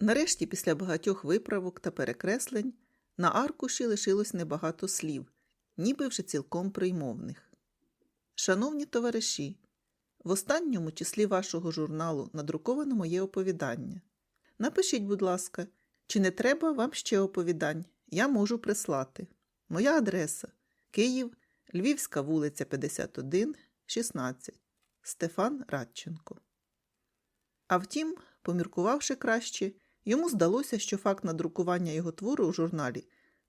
Нарешті, після багатьох виправок та перекреслень, на аркуші лишилось небагато слів, ніби вже цілком приймовних. Шановні товариші, в останньому числі вашого журналу надруковано моє оповідання. Напишіть, будь ласка, чи не треба вам ще оповідань? Я можу прислати. Моя адреса Київ, Львівська вулиця 51, 16. Стефан Радченко. А втім, поміркувавши краще, йому здалося, що факт надрукування його твору у журналі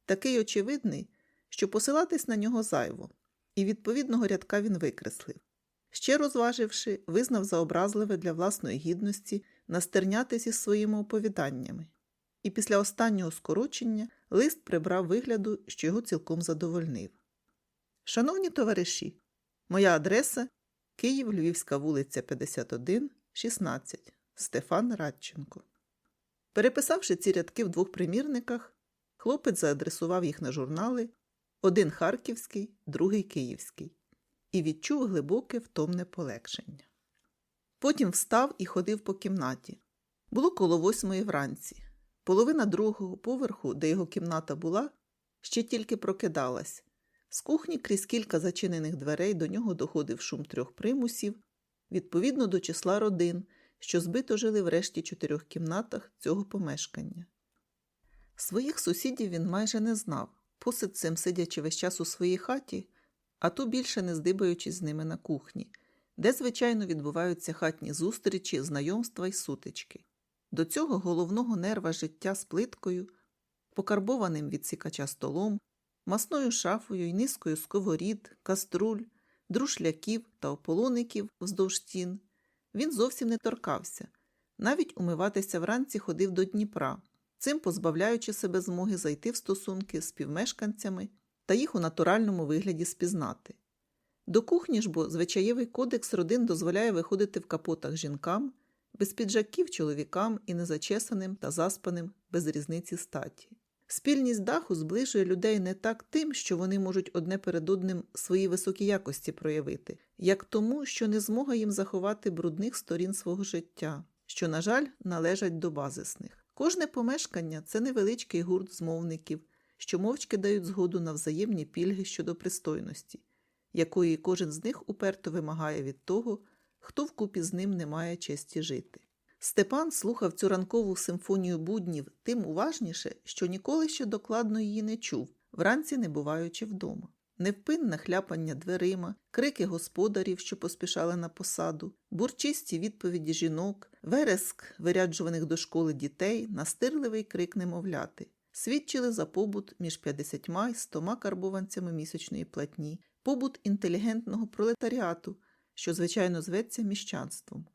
такий очевидний, що посилатись на нього зайво, і відповідного рядка він викреслив. Ще розваживши, визнав за образливе для власної гідності настернятись із своїми оповіданнями. І після останнього скорочення лист прибрав вигляду, що його цілком задовольнив. Шановні товариші, моя адреса Київ, Львівська вулиця 51, 16. Стефан Радченко. Переписавши ці рядки в двох примірниках, хлопець заадресував їх на журнали один харківський, другий київський, і відчув глибоке втомне полегшення. Потім встав і ходив по кімнаті. Було коло восьмої вранці. Половина другого поверху, де його кімната була, ще тільки прокидалась. З кухні крізь кілька зачинених дверей до нього доходив шум трьох примусів, відповідно до числа родин, що збито жили в решті чотирьох кімнатах цього помешкання. Своїх сусідів він майже не знав, посидцем сидячи весь час у своїй хаті, а то більше не здибаючись з ними на кухні, де, звичайно, відбуваються хатні зустрічі, знайомства й сутички. До цього головного нерва життя з плиткою, покарбованим від сікача столом, масною шафою й низкою сковорід, каструль, друшляків та ополоників вздовж стін, він зовсім не торкався, навіть умиватися вранці ходив до Дніпра, цим позбавляючи себе змоги зайти в стосунки з співмешканцями та їх у натуральному вигляді спізнати. До кухні ж бо звичаєвий кодекс родин дозволяє виходити в капотах жінкам, без піджаків чоловікам і незачесаним та заспаним без різниці статі. Спільність даху зближує людей не так тим, що вони можуть одне перед одним свої високі якості проявити, як тому, що не змога їм заховати брудних сторін свого життя, що, на жаль, належать до базисних. Кожне помешкання це невеличкий гурт змовників, що мовчки дають згоду на взаємні пільги щодо пристойності, якої кожен з них уперто вимагає від того, хто вкупі з ним не має честі жити. Степан слухав цю ранкову симфонію буднів тим уважніше, що ніколи ще докладно її не чув, вранці не буваючи вдома. Невпинне хляпання дверима, крики господарів, що поспішали на посаду, бурчисті відповіді жінок, вереск виряджуваних до школи дітей, настирливий крик немовляти, свідчили за побут між 50 і 100 карбованцями місячної платні, побут інтелігентного пролетаріату, що, звичайно, зветься міщанством.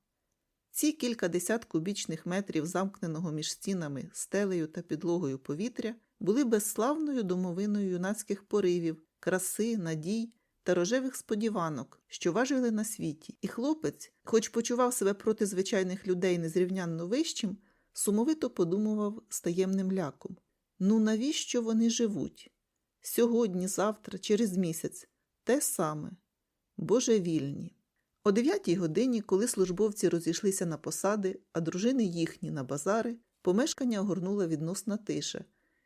Ці кількадесят кубічних метрів замкненого між стінами, стелею та підлогою повітря були безславною домовиною юнацьких поривів, краси, надій та рожевих сподіванок, що важили на світі, і хлопець, хоч почував себе проти звичайних людей незрівнянно вищим, сумовито подумував з таємним ляком ну навіщо вони живуть? Сьогодні, завтра, через місяць те саме божевільні. О дев'ятій годині, коли службовці розійшлися на посади, а дружини їхні на базари, помешкання огорнула відносна тиша,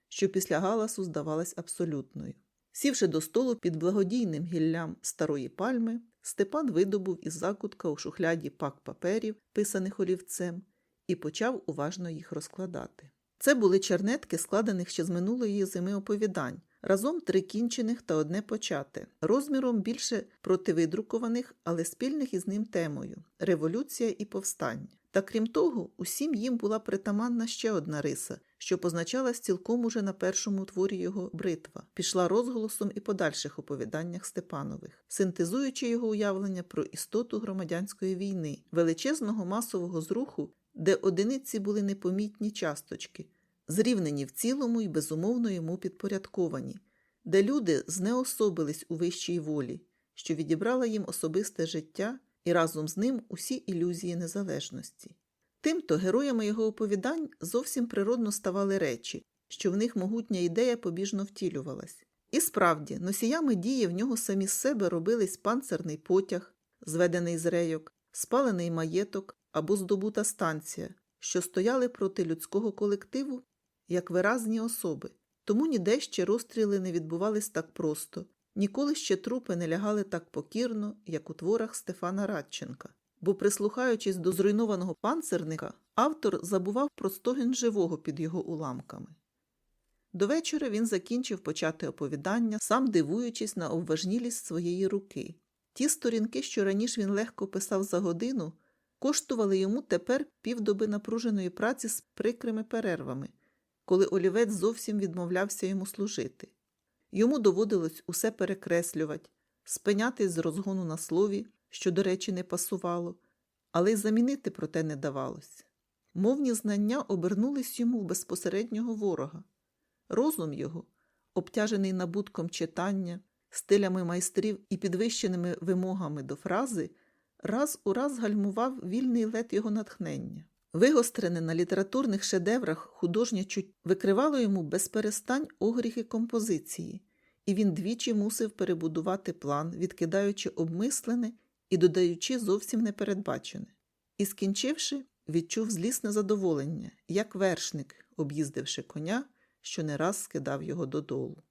що після галасу здавалась абсолютною. Сівши до столу під благодійним гіллям старої пальми, Степан видобув із закутка у шухляді пак паперів, писаних олівцем, і почав уважно їх розкладати. Це були чернетки, складених ще з минулої зими оповідань, разом три кінчених та одне почате, розміром більше противидрукованих, але спільних із ним темою революція і повстання. Та крім того, усім їм була притаманна ще одна риса, що позначалась цілком уже на першому творі його бритва, пішла розголосом і подальших оповіданнях Степанових, синтезуючи його уявлення про істоту громадянської війни, величезного масового зруху, де одиниці були непомітні часточки, зрівнені в цілому і безумовно йому підпорядковані, де люди знеособились у вищій волі, що відібрала їм особисте життя і разом з ним усі ілюзії незалежності. Тимто героями його оповідань зовсім природно ставали речі, що в них могутня ідея побіжно втілювалась. І справді, носіями дії в нього самі з себе робились панцерний потяг, зведений з рейок, спалений маєток або здобута станція, що стояли проти людського колективу як виразні особи, тому ніде ще розстріли не відбувались так просто, ніколи ще трупи не лягали так покірно, як у творах Стефана Радченка. Бо, прислухаючись до зруйнованого панцерника, автор забував про стогін живого під його уламками. До вечора він закінчив почати оповідання, сам дивуючись на обважнілість своєї руки. Ті сторінки, що раніше він легко писав за годину, коштували йому тепер півдоби напруженої праці з прикрими перервами, коли олівець зовсім відмовлявся йому служити. Йому доводилось усе перекреслювати, спинятись з розгону на слові, що, до речі, не пасувало, але й замінити проте не давалось. Мовні знання обернулись йому в безпосереднього ворога. Розум його, обтяжений набутком читання, стилями майстрів і підвищеними вимогами до фрази, раз у раз гальмував вільний лед його натхнення. Вигострене на літературних шедеврах художнє чуть викривало йому без перестань огріхи композиції, і він двічі мусив перебудувати план, відкидаючи обмислене і додаючи зовсім непередбачене. І, скінчивши, відчув злісне задоволення, як вершник, об'їздивши коня, що не раз скидав його додолу.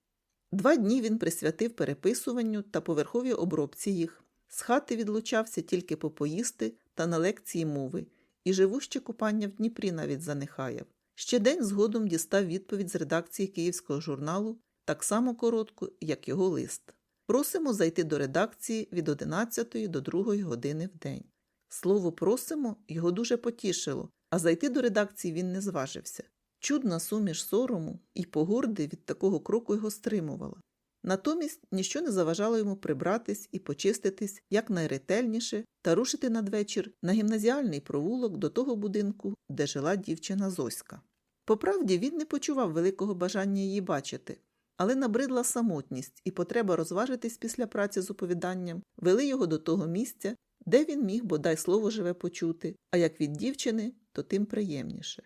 Два дні він присвятив переписуванню та поверховій обробці їх. З хати відлучався тільки попоїсти та на лекції мови, і живуще купання в Дніпрі навіть занехаяв. Ще день згодом дістав відповідь з редакції київського журналу, так само коротку, як його лист. Просимо зайти до редакції від 11 до 2 години в день. Слово просимо його дуже потішило, а зайти до редакції він не зважився. Чудна суміш сорому і погорди від такого кроку його стримувала. Натомість ніщо не заважало йому прибратись і почиститись якнайретельніше та рушити надвечір на гімназіальний провулок до того будинку, де жила дівчина Зоська. Поправді він не почував великого бажання її бачити, але набридла самотність і потреба розважитись після праці з оповіданням вели його до того місця, де він міг бодай слово живе почути, а як від дівчини, то тим приємніше.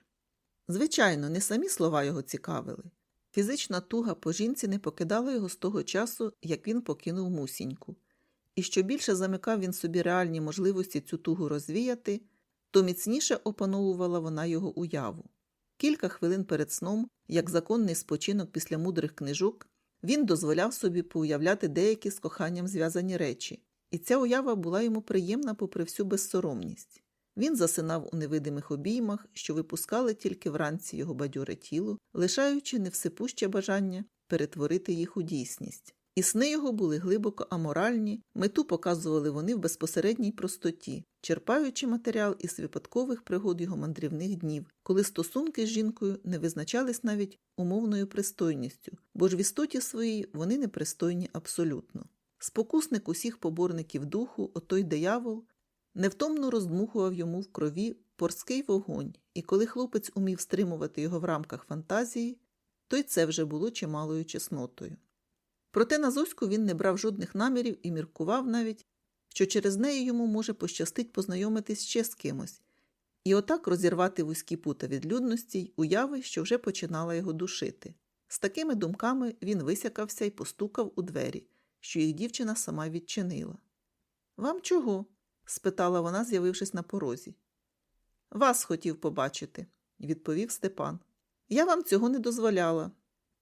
Звичайно, не самі слова його цікавили. Фізична туга по жінці не покидала його з того часу, як він покинув мусіньку. І що більше замикав він собі реальні можливості цю тугу розвіяти, то міцніше опановувала вона його уяву. Кілька хвилин перед сном, як законний спочинок після мудрих книжок, він дозволяв собі поуявляти деякі з коханням зв'язані речі, і ця уява була йому приємна попри всю безсоромність. Він засинав у невидимих обіймах, що випускали тільки вранці його бадьоре тіло, лишаючи невсипуще бажання перетворити їх у дійсність. І сни його були глибоко аморальні, мету показували вони в безпосередній простоті, черпаючи матеріал із випадкових пригод його мандрівних днів, коли стосунки з жінкою не визначались навіть умовною пристойністю, бо ж в істоті своїй вони непристойні абсолютно. Спокусник усіх поборників духу, отой диявол, невтомно роздмухував йому в крові порський вогонь, і коли хлопець умів стримувати його в рамках фантазії, то й це вже було чималою чеснотою. Проте на Зоську він не брав жодних намірів і міркував навіть, що через неї йому може пощастить познайомитись ще з кимось, і отак розірвати вузькі пута відлюдності й уяви, що вже починала його душити. З такими думками він висякався і постукав у двері, що їх дівчина сама відчинила. Вам чого? Спитала вона, з'явившись на порозі. Вас хотів побачити, відповів Степан. Я вам цього не дозволяла.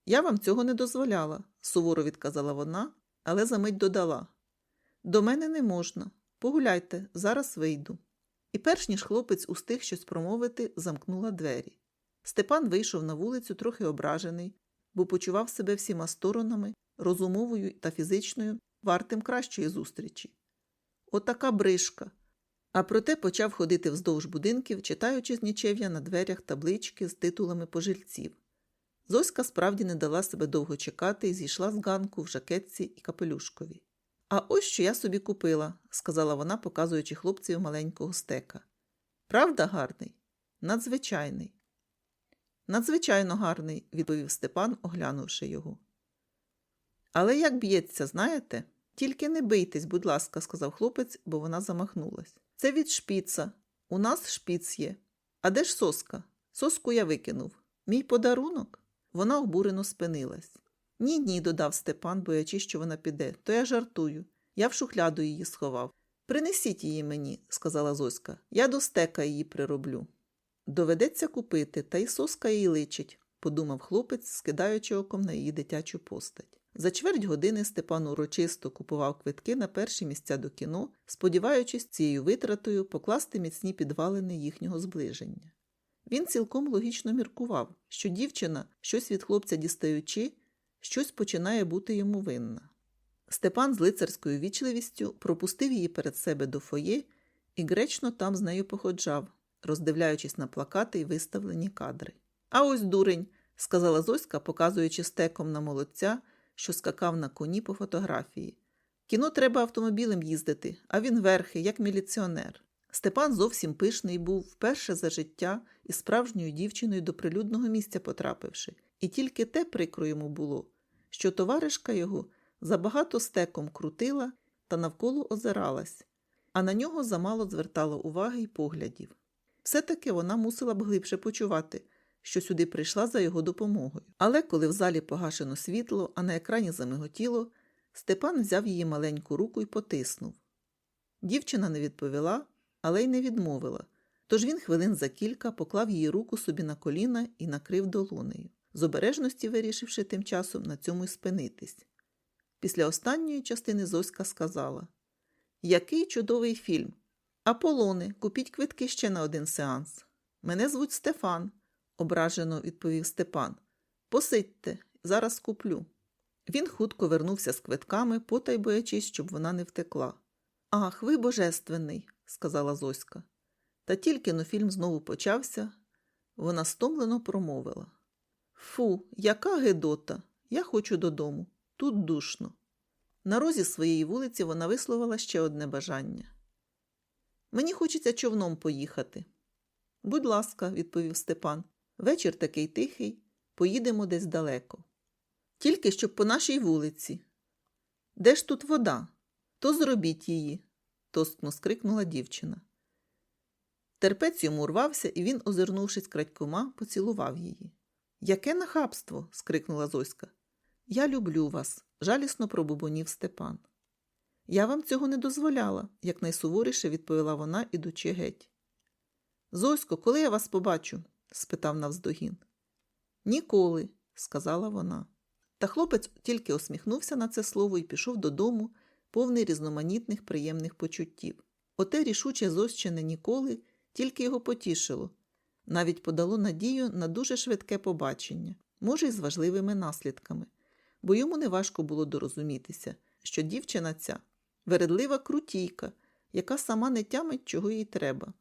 Я вам цього не дозволяла, суворо відказала вона, але за мить додала. До мене не можна. Погуляйте, зараз вийду. І перш ніж хлопець устиг щось промовити, замкнула двері. Степан вийшов на вулицю трохи ображений, бо почував себе всіма сторонами, розумовою та фізичною, вартим кращої зустрічі. Отака бришка. А проте почав ходити вздовж будинків, читаючи з нічев'я на дверях таблички з титулами пожильців. Зоська справді не дала себе довго чекати і зійшла з ганку в жакетці і капелюшкові. А ось що я собі купила, сказала вона, показуючи хлопцеві маленького стека. Правда, гарний? Надзвичайний. Надзвичайно гарний, відповів Степан, оглянувши його. Але як б'ється, знаєте? Тільки не бийтесь, будь ласка, сказав хлопець, бо вона замахнулась. Це від шпіца. У нас шпіц є. А де ж соска? Соску я викинув. Мій подарунок? Вона обурено спинилась. Ні, ні, додав Степан, боячись, що вона піде, то я жартую. Я в шухляду її сховав. Принесіть її мені, сказала Зоська. Я до стека її прироблю. Доведеться купити, та й соска їй личить, подумав хлопець, скидаючи оком на її дитячу постать. За чверть години Степан урочисто купував квитки на перші місця до кіно, сподіваючись цією витратою покласти міцні підвалини їхнього зближення. Він цілком логічно міркував, що дівчина, щось від хлопця дістаючи, щось починає бути йому винна. Степан з лицарською вічливістю пропустив її перед себе до фоє і гречно там з нею походжав, роздивляючись на плакати й виставлені кадри. А ось дурень, сказала Зоська, показуючи стеком на молодця, що скакав на коні по фотографії. Кіно треба автомобілем їздити, а він верхи, як міліціонер. Степан зовсім пишний був вперше за життя із справжньою дівчиною до прилюдного місця потрапивши, і тільки те прикро йому було, що товаришка його забагато стеком крутила та навколо озиралась, а на нього замало звертала уваги й поглядів. Все-таки вона мусила б глибше почувати, що сюди прийшла за його допомогою. Але коли в залі погашено світло, а на екрані замиготіло, Степан взяв її маленьку руку і потиснув. Дівчина не відповіла, але й не відмовила, тож він хвилин за кілька поклав її руку собі на коліна і накрив долонею, з обережності вирішивши тим часом на цьому й спинитись. Після останньої частини Зоська сказала Який чудовий фільм! Аполони, купіть квитки ще на один сеанс. Мене звуть Стефан, ображено відповів Степан. Посидьте, зараз куплю. Він хутко вернувся з квитками, потай боячись, щоб вона не втекла. Ах, ви божественний, сказала Зоська. Та тільки но фільм знову почався, вона стомлено промовила. Фу, яка гедота! Я хочу додому. Тут душно. На розі своєї вулиці вона висловила ще одне бажання. Мені хочеться човном поїхати. Будь ласка, відповів Степан. Вечір такий тихий, поїдемо десь далеко. Тільки щоб по нашій вулиці. Де ж тут вода? То зробіть її, тоскно скрикнула дівчина. Терпець йому рвався, і він, озирнувшись крадькома, поцілував її. Яке нахабство? скрикнула Зоська. Я люблю вас, жалісно пробубонів Степан. Я вам цього не дозволяла, якнайсуворіше відповіла вона, ідучи геть. Зосько, коли я вас побачу? Спитав навздогін. Ніколи, сказала вона. Та хлопець тільки усміхнувся на це слово і пішов додому, повний різноманітних приємних почуттів. Оте рішуче зощене ніколи тільки його потішило, навіть подало надію на дуже швидке побачення, може, й з важливими наслідками, бо йому неважко було дорозумітися, що дівчина ця вередлива крутійка, яка сама не тямить, чого їй треба.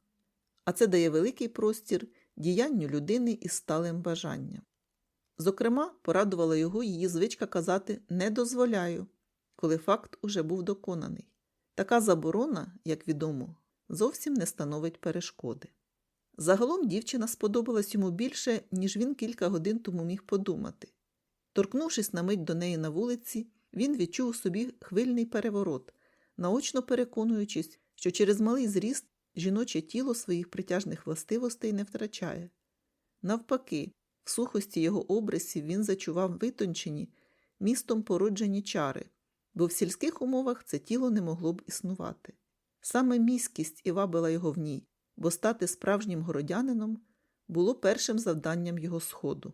А це дає великий простір діянню людини із сталим бажанням. Зокрема, порадувала його її звичка казати не дозволяю, коли факт уже був доконаний. Така заборона, як відомо, зовсім не становить перешкоди. Загалом дівчина сподобалась йому більше, ніж він кілька годин тому міг подумати. Торкнувшись на мить до неї на вулиці, він відчув у собі хвильний переворот, наочно переконуючись, що через малий зріст жіноче тіло своїх притяжних властивостей не втрачає. Навпаки, в сухості його обрисів він зачував витончені, містом породжені чари, бо в сільських умовах це тіло не могло б існувати. Саме міськість і вабила його в ній, бо стати справжнім городянином було першим завданням його сходу.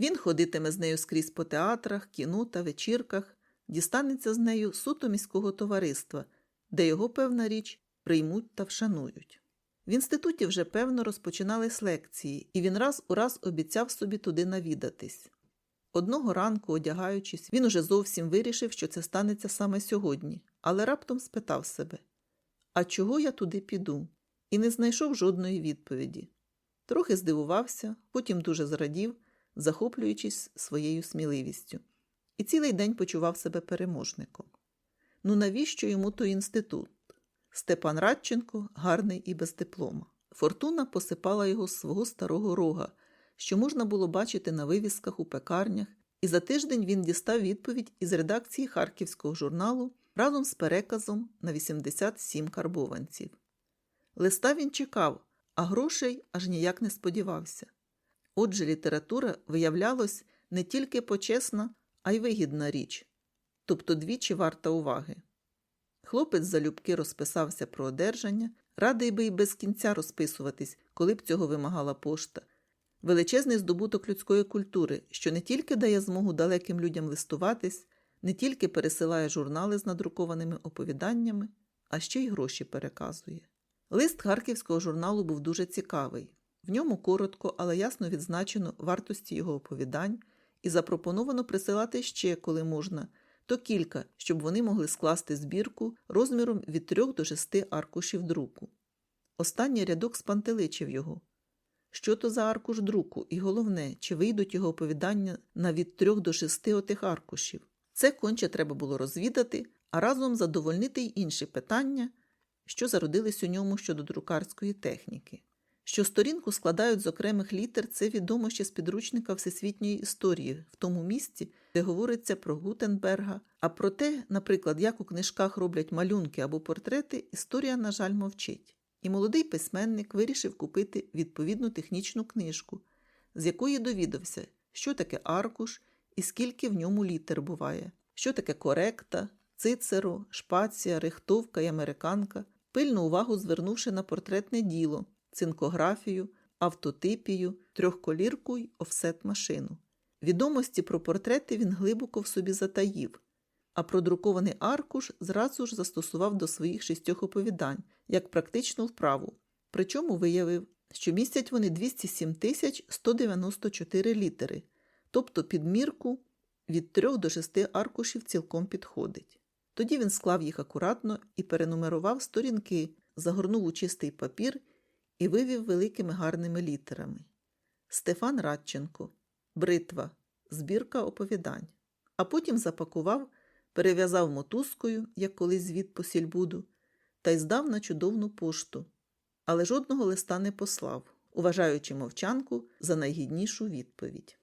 Він ходитиме з нею скрізь по театрах, кіно та вечірках, дістанеться з нею суто міського товариства, де його, певна річ, приймуть та вшанують. В інституті вже певно розпочинались лекції, і він раз у раз обіцяв собі туди навідатись. Одного ранку, одягаючись, він уже зовсім вирішив, що це станеться саме сьогодні, але раптом спитав себе А чого я туди піду? І не знайшов жодної відповіді. Трохи здивувався, потім дуже зрадів, захоплюючись своєю сміливістю, і цілий день почував себе переможником. Ну навіщо йому той інститут? Степан Радченко гарний і без диплома. Фортуна посипала його з свого старого рога, що можна було бачити на вивісках у пекарнях, і за тиждень він дістав відповідь із редакції харківського журналу разом з переказом на 87 карбованців. Листа він чекав, а грошей аж ніяк не сподівався. Отже, література виявлялась не тільки почесна, а й вигідна річ, тобто двічі варта уваги. Хлопець залюбки розписався про одержання, Радий би й без кінця розписуватись, коли б цього вимагала пошта. Величезний здобуток людської культури, що не тільки дає змогу далеким людям листуватись, не тільки пересилає журнали з надрукованими оповіданнями, а ще й гроші переказує. Лист харківського журналу був дуже цікавий. В ньому коротко, але ясно відзначено вартості його оповідань і запропоновано присилати ще, коли можна, то кілька, щоб вони могли скласти збірку розміром від 3 до 6 аркушів друку. Останній рядок спантеличив його. Що то за аркуш друку, і головне, чи вийдуть його оповідання на від 3 до 6 отих аркушів. Це конче треба було розвідати, а разом задовольнити й інші питання, що зародились у ньому щодо друкарської техніки. Що сторінку складають з окремих літер, це відомо ще з підручника Всесвітньої історії, в тому місці, де говориться про Гутенберга. А про те, наприклад, як у книжках роблять малюнки або портрети, історія, на жаль, мовчить. І молодий письменник вирішив купити відповідну технічну книжку, з якої довідався, що таке аркуш і скільки в ньому літер буває, що таке коректа, цицеро, шпація, рихтовка і американка, пильну увагу звернувши на портретне діло, цинкографію, автотипію, трьохколірку й офсет-машину. Відомості про портрети він глибоко в собі затаїв, а продрукований аркуш зразу ж застосував до своїх шістьох оповідань як практичну вправу, причому виявив, що містять вони 207 тисяч 194 літери, тобто підмірку від 3 до 6 аркушів цілком підходить. Тоді він склав їх акуратно і перенумерував сторінки, загорнув у чистий папір і вивів великими гарними літерами. Стефан Радченко, Бритва, збірка оповідань. А потім запакував, перев'язав мотузкою, як колись звід по сільбуду, та й здав на чудовну пошту, але жодного листа не послав, уважаючи мовчанку за найгіднішу відповідь.